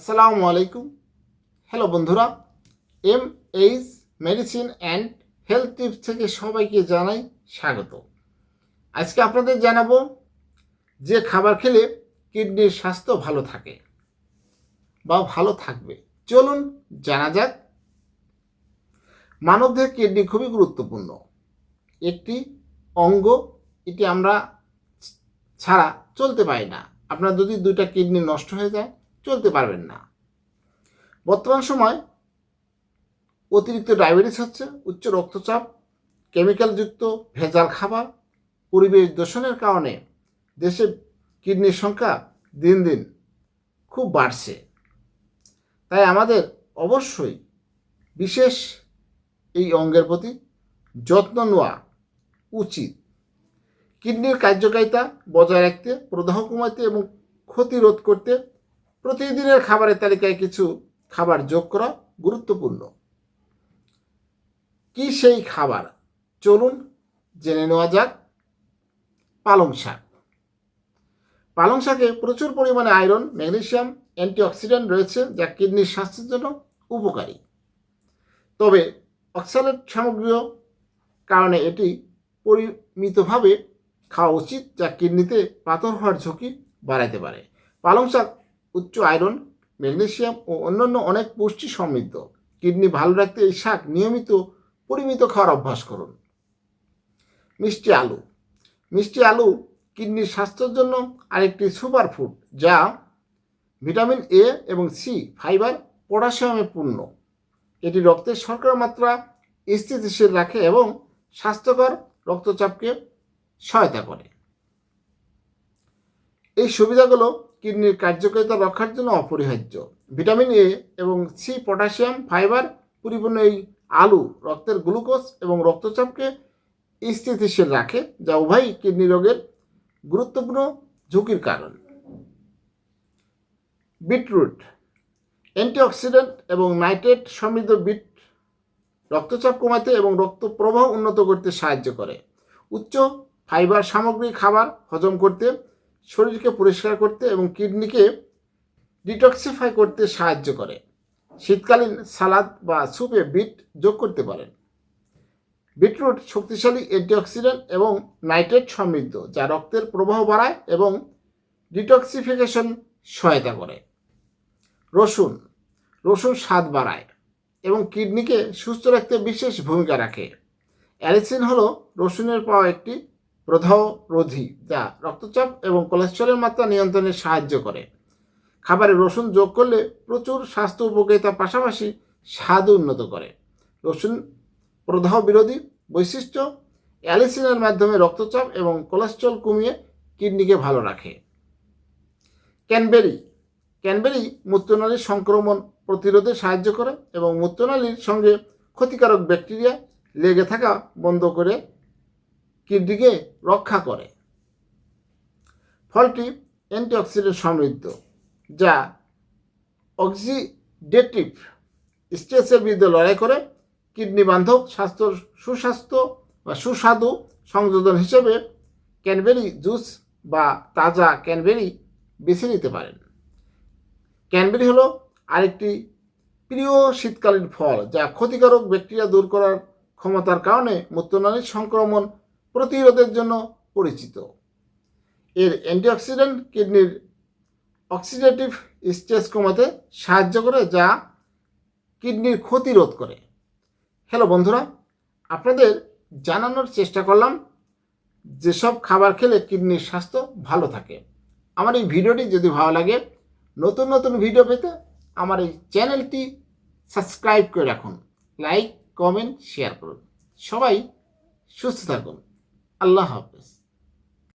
আসসালামু আলাইকুম। হ্যালো বন্ধুরা, M H medicine and health tips থেকে সবাইকে জানাই স্বাগত। আজকে আপনাদের জানাব যে খাবার খেলে কিডনির স্বাস্থ্য ভালো থাকে বা ভালো থাকবে। চলুন জানা যাক। মানবদের কিডনি খুবই গুরুত্বপূর্ণ। একটি অঙ্গ, এটি আমরা ছাড়া চলতে পারি না। আপনার যদি দুইটা কিডনি নষ্ট হয়ে যায় চলতে পারবেন না। বর্তমান সময় অতিরিক্ত ডায়াবেটিস হচ্ছে, উচ্চ রক্তচাপ কেমিক্যালযুক্ত ভেজাল খাবার, পরিবেশ দূষণের কারণে দেশে কিডনির সংখ্যা দিন দিন খুব বাড়ছে। তাই আমাদের অবশ্যই বিশেষ এই অঙ্গের প্রতি যত্ন নেওয়া উচিত। কিডনির কার্যকারিতা বজায় রাখতে, প্রদাহ কমাতে এবং ক্ষতি রোধ করতে প্রতিদিনের খাবারের তালিকায় কিছু খাবার যোগ করা গুরুত্বপূর্ণ। কি সেই খাবার? চলুন জেনে নেওয়া যাক। পালং শাক। পালং শাকে প্রচুর পরিমাণে আয়রন, ম্যাগনেসিয়াম, অ্যান্টিঅক্সিডেন্ট রয়েছে যা কিডনির স্বাস্থ্যের জন্য উপকারী। তবে অক্সালেট সামগ্রীয় কারণে এটি পরিমিতভাবে খাওয়া উচিত যা কিডনিতে পাথর হওয়ার ঝুঁকি বাড়াতে পারে। পালং শাক উচ্চ আয়রন, ম্যাগনেসিয়াম ও অন্যান্য অনেক পুষ্টি সমৃদ্ধ। কিডনি ভালো রাখতে এই শাক নিয়মিত পরিমিত খাওয়ার অভ্যাস করুন। মিষ্টি আলু। মিষ্টি আলু কিডনির স্বাস্থ্যের জন্য আরেকটি সুপার ফুড, যা ভিটামিন এ এবং সি ফাইবার, পটাশিয়ামে পূর্ণ। এটি রক্তের শর্করা মাত্রা স্থিতিশীল রাখে এবং স্বাস্থ্যকর রক্তচাপকে সহায়তা করে। এই সুবিধাগুলো কিডনির কার্যকারিতা রক্ষার জন্য অপরিহার্য। ভিটামিন এ এবং সি পটাশিয়াম, ফাইবার, পরিপূর্ণ এই আলু রক্তের গ্লুকোজ এবং রক্তচাপকে স্থিতিশীল রাখে, যা উভয়ই কিডনি রোগের গুরুত্বপূর্ণ ঝুঁকির কারণ। বিটরুট, অ্যান্টিঅক্সিডেন্ট এবং নাইট্রেট সমৃদ্ধ বিট রক্তচাপ কমাতে এবং রক্ত প্রবাহ উন্নত করতে সাহায্য করে। উচ্চ ফাইবার সামগ্রী খাবার হজম করতে শরীরকে পরিষ্কার করতে এবং কিডনিকে ডিটক্সিফাই করতে সাহায্য করে। শীতকালীন সালাদ বা স্যুপে বিট যোগ করতে পারেন। বিটরুট শক্তিশালী অ্যান্টিঅক্সিডেন্ট এবং নাইট্রেট সমৃদ্ধ, যা রক্তের প্রবাহ বাড়ায় এবং ডিটক্সিফিকেশন সহায়তা করে। রসুন রসুন স্বাদ বাড়ায় এবং কিডনিকে সুস্থ রাখতে বিশেষ ভূমিকা রাখে। অ্যালিসিন হলো রসুনের পাওয়া একটি প্রদাহ রোধী যা রক্তচাপ এবং কোলেস্টেরলের মাত্রা নিয়ন্ত্রণে সাহায্য করে। খাবারে রসুন যোগ করলে প্রচুর স্বাস্থ্য উপকারিতার পাশাপাশি স্বাদ উন্নত করে। রসুন প্রদাহ বিরোধী বৈশিষ্ট্য, অ্যালিসিনের মাধ্যমে রক্তচাপ এবং কোলেস্ট্রল কমিয়ে কিডনিকে ভালো রাখে। ক্যানবেরি ক্যানবেরি মূত্রনালীর সংক্রমণ প্রতিরোধে সাহায্য করে এবং মূত্রনালীর সঙ্গে ক্ষতিকারক ব্যাকটেরিয়া লেগে থাকা বন্ধ করে কিডনিকে রক্ষা করে। ফলটি অ্যান্টিঅক্সিডেন্ট সমৃদ্ধ, যা অক্সিডেটিভ স্ট্রেসের বিরুদ্ধে লড়াই করে কিডনি বান্ধব স্বাস্থ্য, সুস্বাস্থ্য বা সুস্বাদু সংযোজন হিসেবে ক্যানবেরি জুস বা তাজা ক্যানবেরি বেছে নিতে পারেন। ক্যানবেরি হলো আরেকটি প্রিয় শীতকালীন ফল, যা ক্ষতিকারক ব্যাকটেরিয়া দূর করার ক্ষমতার কারণে মূত্রনালীর সংক্রমণ প্রতিরোধের জন্য পরিচিত। এর অ্যান্টিঅক্সিডেন্ট কিডনির অক্সিডেটিভ স্ট্রেস কমাতে সাহায্য করে, যা কিডনির ক্ষতি রোধ করে। হ্যালো বন্ধুরা, আপনাদের জানানোর চেষ্টা করলাম যেসব খাবার খেলে কিডনির স্বাস্থ্য ভালো থাকে। আমার এই ভিডিওটি যদি ভালো লাগে, নতুন নতুন ভিডিও পেতে আমার এই চ্যানেলটি সাবস্ক্রাইব করে রাখুন। লাইক, কমেন্ট, শেয়ার করুন। সবাই সুস্থ থাকুন। আল্লাহ হাফেজ।